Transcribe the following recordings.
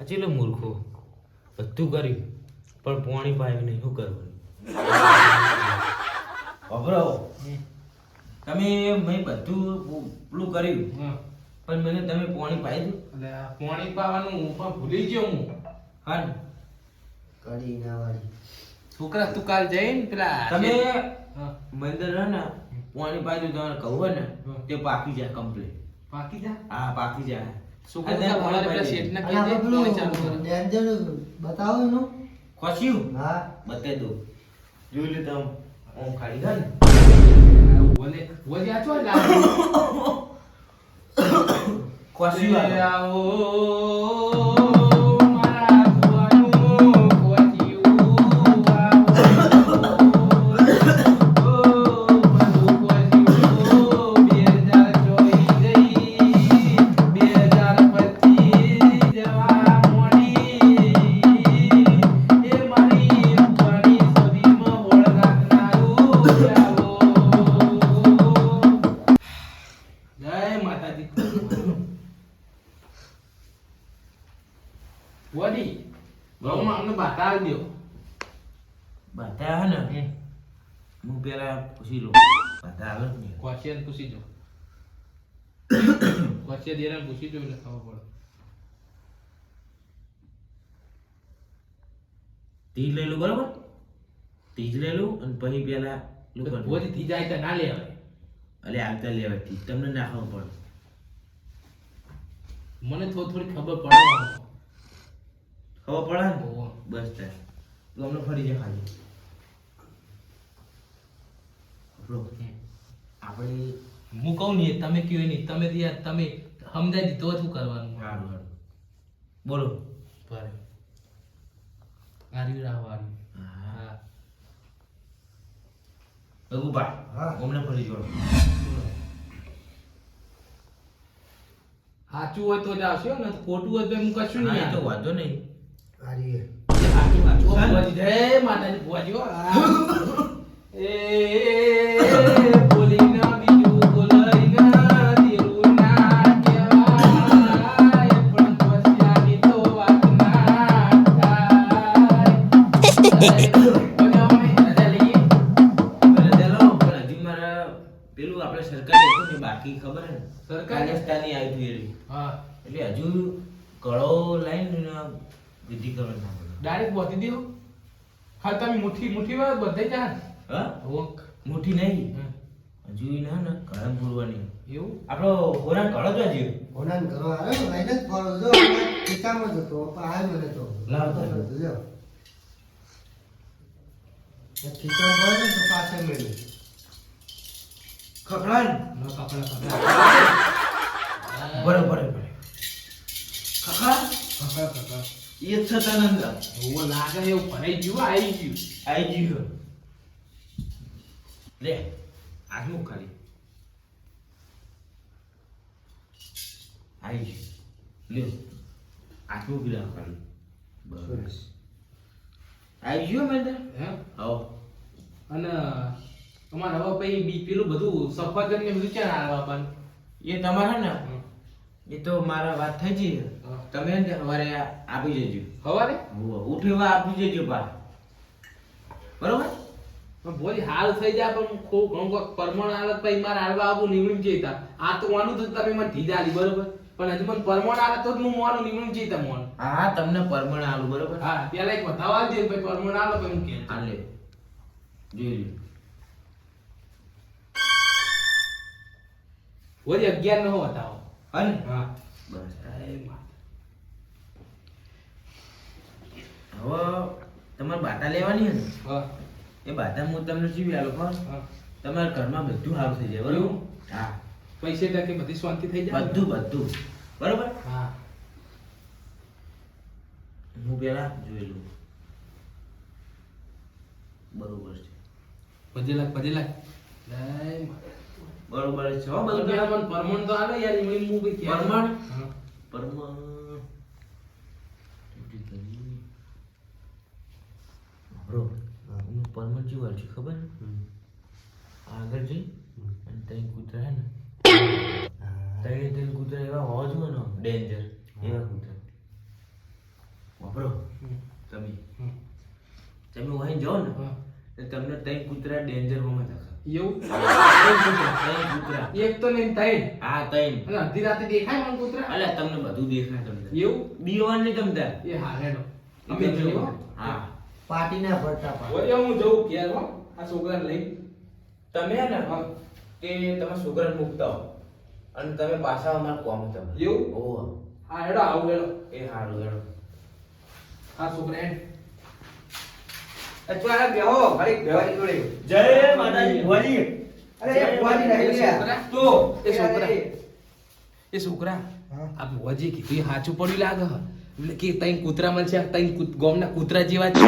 આ ચેલો મૂર્ખો. બધું કર્યું પણ પોણી પાયું નહીં. શું કરવાનું અભરાવો. તમે મેં બધું પેલું કર્યું. પણ મને તમે પોણી પાઈ દઉં પોણી પાવાનું હું પણ ભૂલી ગયો હું. હા ને? કઢી ના વાળી. છોકરા તું કાલ જઈને પેલા તમે. મંદર હે ને પોણી પાઈ દઉં તમારે કહું હોય ને તે પાકી જાય કમ્પ્લીટ પાકી જાય હા પાકી જાય. બતાવો એનું. ખોસ્યું? હા. બતાવી દઉં. જોઈ લે તમે ઓમ ખાલી થાય ને. ઓલે ઓલે આ છો લાગે. ખોસ્યું આવો. દો બધા હે ને હું પેલા પૂછી લઉં. બધા આવે નહીં. ક્વેશ્ચન પૂછી જો ક્વેશ્ચન દેરાને પૂછી જો એટલે ખબર ત્રીજ લઈ લઉં બરોબર? ત્રીજ લઈ લઉં અને પછી પેલા પડે લુકડ ભોજથી જાય ના લેવાય અલે આવતા લેવાય ત્રીજ તમને ના ખબર પડે. મને થોડી થોડી ખબર પડે. ખબર પડે ને. બસ તાર તું અમને ફરી જા ખાલી. આપણો હું કહું ને તમે કયો નહીં તમે તો યાર તમે સમજાઈ દીધો શું કરવાનું? સારું સારું બોલો. ભલે આર્યું રાહવાનું. હા. બગુબા હા. અમને ફરી જોડો. સાચું હોય તો જ આવશે ને ખોટું હોય તો એમ કશું નહીં તો વાંધો નહીં. આરી એ સાચી વાત ઓ છે. ભુવાજી, જય માતાજી ભુવાજી, એ બોલીને બીજું બોલાઈને તેરું ના કહેવાય, પણ પછ્યાની તો વાત ના થાય. બોલો, અમે રજા લઈએ. રજા લો, પણ હજી મારા પેલું આપણે સરકારી હતું ને બાકી ખબર હે સરકાર? રાજસ્થાની આવી હતી હા, એટલે હજુ કળો લાઈન વિધિ કરવાની ના. ડાયરેક્ટ બોધી દેવો હા તમે મુઠ્ઠી મુઠ્ઠી વાળા બધે જા હા? મુઠ્ઠી નહીં? હજુ ના ને કળમ પૂરવાની. એવું? આપણો હોરાન કળો જો હજી. ઓનાન આવે અરે લઈને જ ફરો જો ખીચામાં જતો પણ આ મને તો. લાવ તો. લ્યો એ ખીચામાં પડે ને તો પાછળ મેળવી ખખડાય ને. ન કપડા કપડા બરે બરે બરે ખખડા કપડા એ લાગે એવું ભરાઈ ગયું આવી ગયું. લે આજનું ખાલી બસ મેં હે હો અને અમારે હવે પછી બી પેલું બધું સફરજન ને બધું ક્યાં એ તમારે ને? એ તો મારા વાત થઈ જઈ. તમે સવારે આપી જજો. સવારે? ઉઠીમાં આપી જજો પા બરોબર? પણ ભોલી હાલ થઈ જાય પણ ખૂબ ઘણું કોક પરમણ હાલત પછી મારે હાલવા આવું નીવડું જઈતા આ તો વાનું તો તમે મને ધીજાલી બરોબર? પણ હજુ મને પરમણ હાલત તો હું મોનું નીવડું જઈતા મોન. હા તમને પરમણ આલું બરોબર? હા પેલા એક બતાવવા દે પછી પરમણ હાલો પછી હું કે હાલે. જોઈ લ્યો. ભોલી અગિયાર નો બતાવો. હા હા બસ હવે તમારે બાટા લેવાની હે હા એ બાટા હું તમને જીવી આલો પણ તમારા ઘરમાં બધું સારું થઈ જાય બરાબર હા પૈસે ટકે બધી શાંતિ થઈ જાય બધું બધું બરોબર હા હું પેલા જોઈ લઉં બરોબર છે ભજેલા લાખ જય માતા. બરોબર છે. હો બધું પેલા મને પરમણ તો આવે યાર એમની મુ ભઈ પરમણ? પરમણ. ખબર? આગળ જઈ અને તઈ હે ને તઈ કૂતરા એવા હોવા ડેન્જર એવા કૂતરા. વાપરો. તમે. તમે વહી જાઓ ને તમને તઈ કૂતરા ડેન્જર હોમાં દેખાય એવું? એક તો નહીં ત્રણ હા તઈ. અને અડધી રાતે દેખાય મને કૂતરા? અલ્યા તમને બધું દેખાય તમને. એવું? બીવાનું નહીં તમને એ હા હેડો અમે હા. પાટીના ના પાડ. વળી હું જઉં ક્યારે હો. આ છોકરાને લઈ. તમે હે ને તે તમે છોકરાને મૂકતા હો. અને તમે પાછા અમારા કોમ તમે. એવું? ઓહો. હા હેડો આવું હેડો. એ હારું હેડો. આ છોકરા હેડ અત્યારે બેહો ઘડીક બેહવાની જોડે. જય માતાજી ભુવાજી. અરે એ નહીં છોકરા તો એ છોકરા એ છોકરા આ ભુવાજી કીધું સાચું પડ્યું લાગે. એટલે કે તઈ કૂતરા મળશે તઈ ગોમના કૂતરા જેવા છે.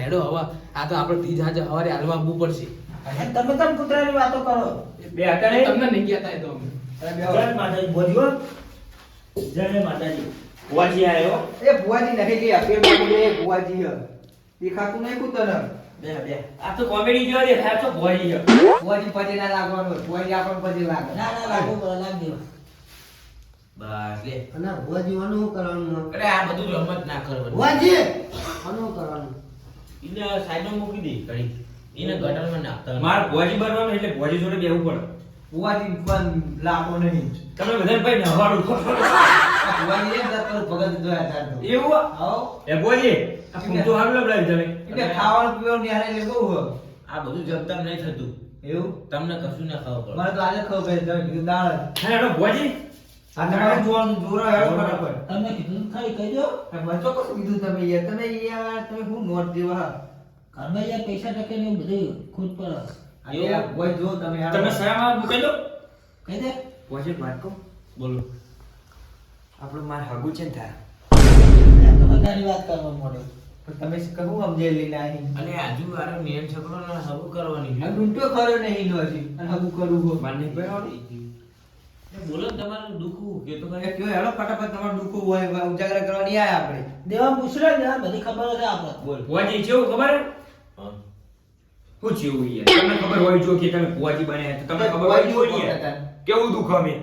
હેડો હવા. આ તો આપણે ત્રીજ હાજર હવારે હાલવા આવવું પડશે. તમે તમે કૂતરાની વાતો કરો? બે ને તમને નહીં કહેતા એ તો અમે. જય માતાજી ભુવાજી જય માતાજી. ભુવાજી આયો. એ ભુવાજી નહીં ગયા એ ભુવાજી હ. દેખાતું નહીં કુતર બે બે. આ તો કોમેડી જોવા દે આ તો ભુવાજી જો ભુવાજી પછી ના લાગવાનું ભુવાજી આપણ પછી લાગે. ના, ના, લાગુ પડે, લાગ દેવા. બસ લે. અને ભુવાજી જીવાનું શું કરવાનું? અરે આ બધું રમત ના કરવાનું. ભુવાજી આનું કરવાનું? ઇને સાઈડમાં મૂકી દે કરી ઇને ગટરમાં નાખતા. માર ભુવાજી બનવાનું એટલે ભુવાજી જોડે બેવું પડે. ભુવાજી પણ લાગો નહીં. તમે બધા ભાઈ નવાડું ભુવાજી એમ જતો ભગત જોયા એવું? હો. એ ભુવાજી આ ફૂમતો હારું લબડાવી તમે એટલે ખાવાનું પીવાનું નિહાળે એટલે બહુ હ. આ બધું જમતા નહીં થતું. એવું? તમને કશું ના પડે. મને તો આજે ખાવ પડે તમે કીધું દાળ. હે એનો ભોજી આ તમારે જોવાનું જોરો હેડો બરાબર તમને કીધું ખાઈ કહી દો. મને તો કશું કીધું તમે યાર. તમે યાર તમે હું નોટ દેવા? ઘરમાં યાર પૈસા ટકે ને એવું બધું ખુદ પર આ ભોજ જો તમે યાર તમે શરામાં મૂકી દો. કહી દે. ભુવાજી વાત કહું? બોલો. આપણો માર હગુ છે ને થાય આ તો વાત કરવા માંડો. તમે શું કહું સમજે લઈને આવી અને આજુ આરો નિયમ છકડો ને હબુ કરવાની આ ગુંટો ખરો નહીં નો હજી અને હબુ કરું હો માને નહીં ભાઈ એ બોલો તમારું દુખવું કે તો કઈ કયો હેલો ફટાફટ તમારું દુખવું હોય ઉજાગર કરવાની આયા આપણે. દેવા પૂછરા ને બધી ખબર હતી આપણે. બોલ ભુવાજી કેવું ખબર? હે? હા. શું યાર તમને ખબર હોય જો કે તમે ભુવાજી બન્યા તો તમને ખબર હોય જોઈએ યાર. કેવું દુખ અમે?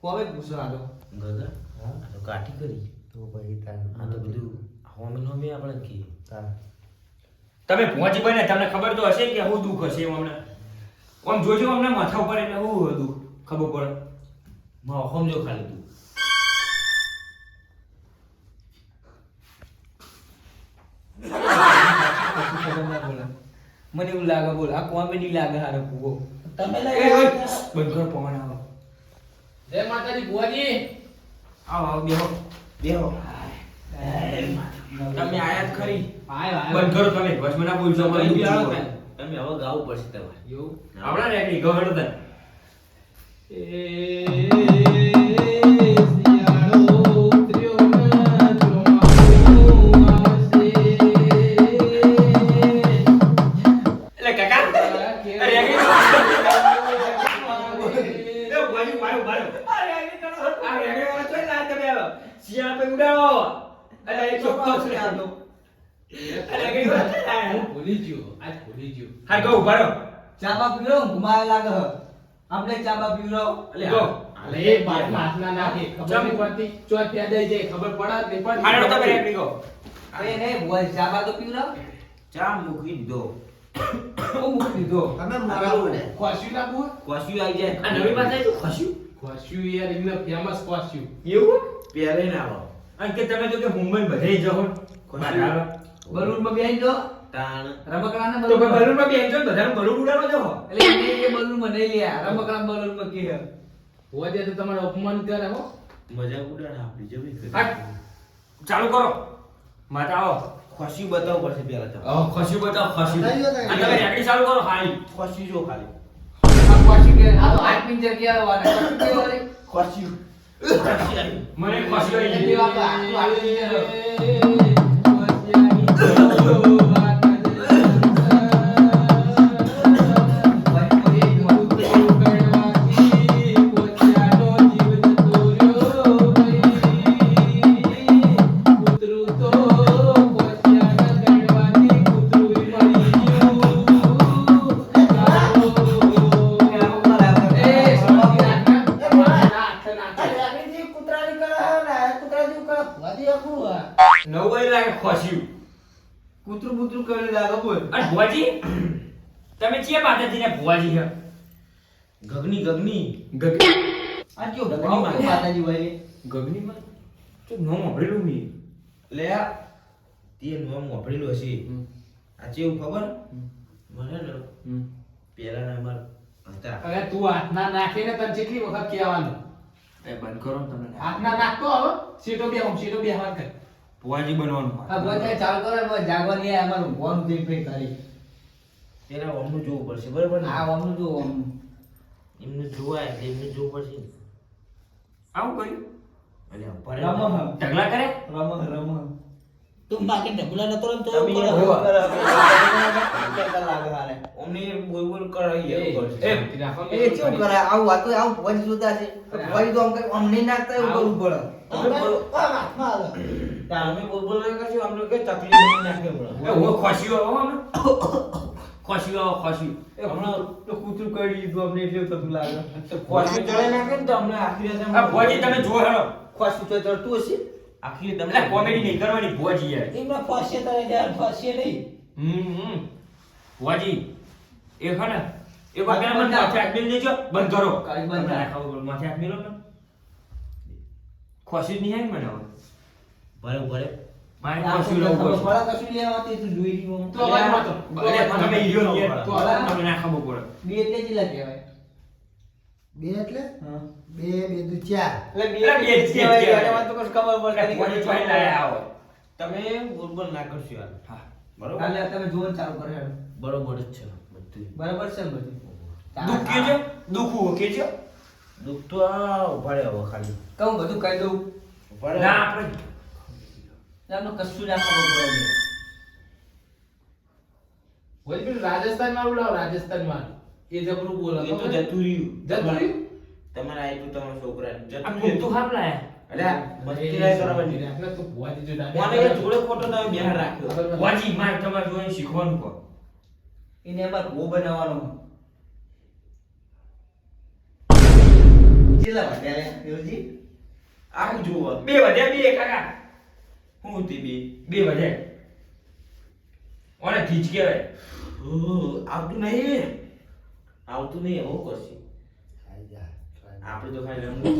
કોમે પૂછો આ તો? ગગા આ તો કાઠી કરી. તો ભાઈ તાર આ તો બધું હોમી હોમી આપણે કીએ તમે ભુવાજી બન્યા તમને ખબર તો હશે કે હું દુખ હશે અમને. આમ જોજો અમને માથા ઉપર એટલે હું દુખ ખબર પડે. માં હોમજો ખાલી તું ના મને એવું લાગે બોલ આ કોમેડી લાગે હારે પૂવો તમે લાગે બંધ કરો પવન આવો. જય માતાજી ભુવાજી. આવો આવો બેહો. બેહો. તમે આયા જ ખરી. બંધ કરો તમે. વચમાં ના બોલજો અમારે તમે આવો તમે હવે ગાવું પડશે તમારે. એવું? આપણા રેડી ગવર્ધન. એ શિયાળો ઉતર્યો ને અરે એ મારું મારું ચોખ્ખો છે. આ તો અરે એકલી વાળા હું ભૂલી ગયો આજ ભૂલી ગયો. હા કહું ઉભારો ચાબા પીરો ઘુમાય લાગે હ. આપણે ચાબા પીરો એટલે જો. અલે એ બાટમાં હાથ નાખે. ખબર નહીં પડતી. ચોય ત્યાં દઈ જાય ખબર પડે નહીં હાલો તમે પડતી એકલી કહો એ નહીં બોલ ચાબા તો પીરો ચા મૂકી દો. હું મૂકી દીધો. તમે ખોસ્યું ના બુઆ કોસ્યું આવી જાય. આ નવી પાસે તો ખસ્યું? ખોસ્યું યાર એમને ફેમસ ખોસ્યું. એવું? પહેરે ના આવો. અને કે તમે જો કે મુંબઈ બધે જહો બરાબર બલૂનમાં બેહી જો તાણ. રમકડા ના તો બલૂન બલૂનમાં બેહી જો બધાનું બલૂન ઉડાડો જો એટલે એ બલૂનમાં નહીં લ્યા રમકડા બલૂનમાં કે. હોવા દે તો તમારે અપમાન કરે હો. મજા ઉડાડે આપણી જમી કરી. ચાલુ કરો. માતા આવો. ખોસ્યું બતાવો પડશે પેલા તમે હા ખસ્યું બતાવો બતાવી અને તમે. રેકડી ચાલુ કરો હાઈ ખોસ્યું જો ખાલી. આ ખોસ્યું કે આ તો હાથ પિંજર કે આવવાના ખોસ્યું કેવાય ખોસ્યું મને ગયું. કૂતરું બૂતરું કરી લાગો બોલ અને ભુવાજી તમે ચિયા માતાજીને ભુવાજી છે ગગની ગગની. આ કયો ગગની માં. માતાજી ભાઈ ગગનીમાં તો નામ સાંભળેલું મી. લે આ. તે નામ વાપરેલું હશે. આ ચેવું ખબર? મને ને પેલા નંબર હતા. અરે તું હાથના નાખીને તને કેટલી વખત કહેવાનું. એ બંધ કરો ને તમે હાથના નાખતો હવે સીટો બે સીટો બે હાથ કર. ભુવાજી બનવાનું હા ભુવાજી ચાલુ કરો એટલે જાગવાની આ અમારું ઊંઘવાનું થઈ પઈ કરી. પેલા ઓમનું જોવું પડશે બરાબર ને? આ આમનું જો આમનું. એમને જોવાય એટલે એમને જોવું પડશે. આવું કર્યું. ઢગલા કરે? રમ રમ. તું બાકી ઢગલા નતો રમતો એ બોલ બોલ કરાવી એ. એ શું કરે? આવું વાતો આવું ભોજ જોતા છે ભોજ તો આમ કઈ ઓમની નાખતા એવું કરવું પડે અમે બોલ- આ હાથમાં હાલો. તાર અમે બોલ બોલ ના કરશું અમને કઈ તકલીફ નહીં નાખે હમણાં. હું ખોસ્યું આવો અમે ખોસ્યું આવો એ હમણાં તો કૂતરું કરી દીધું અમને એટલે થતું લાગે. ખોશી ચડાઈ નાખે ને તો અમને આખી રાત આ ભુવાજી તમે જો હેડો. ખોસું તો ચડતું હશે. આખી તમને કોમેડી નહીં કરવાની ભોજી યાર. એમાં ફસે તારે યાર ફસે નહીં. હમ ભુવાજી એ ખા ને એ પેલા મને માથે હાથ મેલી દેજો. બંધ કરો. કાંઈ બંધ રાખો. માથે હાથ મેલો ને. ખોશી નહીં આવે મને હવે. ભલે મારે આ લેવું ખબર પડશે. કશું લેવા તું જોઈ લીધું તો અવાજ તો. અરે તમે ઈડિયો ને તો અવાજમાં. ના ખબર પડે. બે એટલે કેટલા કહેવાય? બે એટલે? બે બે દુ ચાર. એટલે બે બે જ કહેવાય, કહેવાય. તો કશું ખબર પડતી નહીં. ભુવાજી લાયા આવો તમે બોલ બોલ ના કરશો યાર. હા બરોબર. કાલે તમે જોવાનું ચાલુ કરે બરોબર જ છે બધું. બરાબર છે ને બધું? દુઃખ કેજો. દુઃખ કેજો. દુઃખ તો આ ઊભા હવે ખાલી. કહું બધું કહી દઉં. ના આપણે તમને કશું ના ખબર પડે બોલ પેલું રાજસ્થાન વાળું લાવ રાજસ્થાન વાળું એ જબરું બોલો એ તો જતું રહ્યું જતું રહ્યું? તમારે આપ્યું તમારા છોકરાને. આ જતું કુંતું હાફ લાયા અલ્યા મસ્તી ના કરવાની રાખને તો ભુવાજી જો દાદા. કોને એ જોડે ખોટો તમે બેહાર રાખ્યો. ભુવાજી મારે તમારે જોઈને શીખવાનું કહો. એને અમારે ભો બનાવવાનો કેટલા વાગ્યા દેવજી આમ જુઓ. બે વધ્યા બે કાકા. હું હતી બે બે વધ્યા ઓને ખીચ કહેવાય? ઓહ, આવતું નહીં. આવતું નહીં એવું કરશે આપણે તો ખાલી રમવું.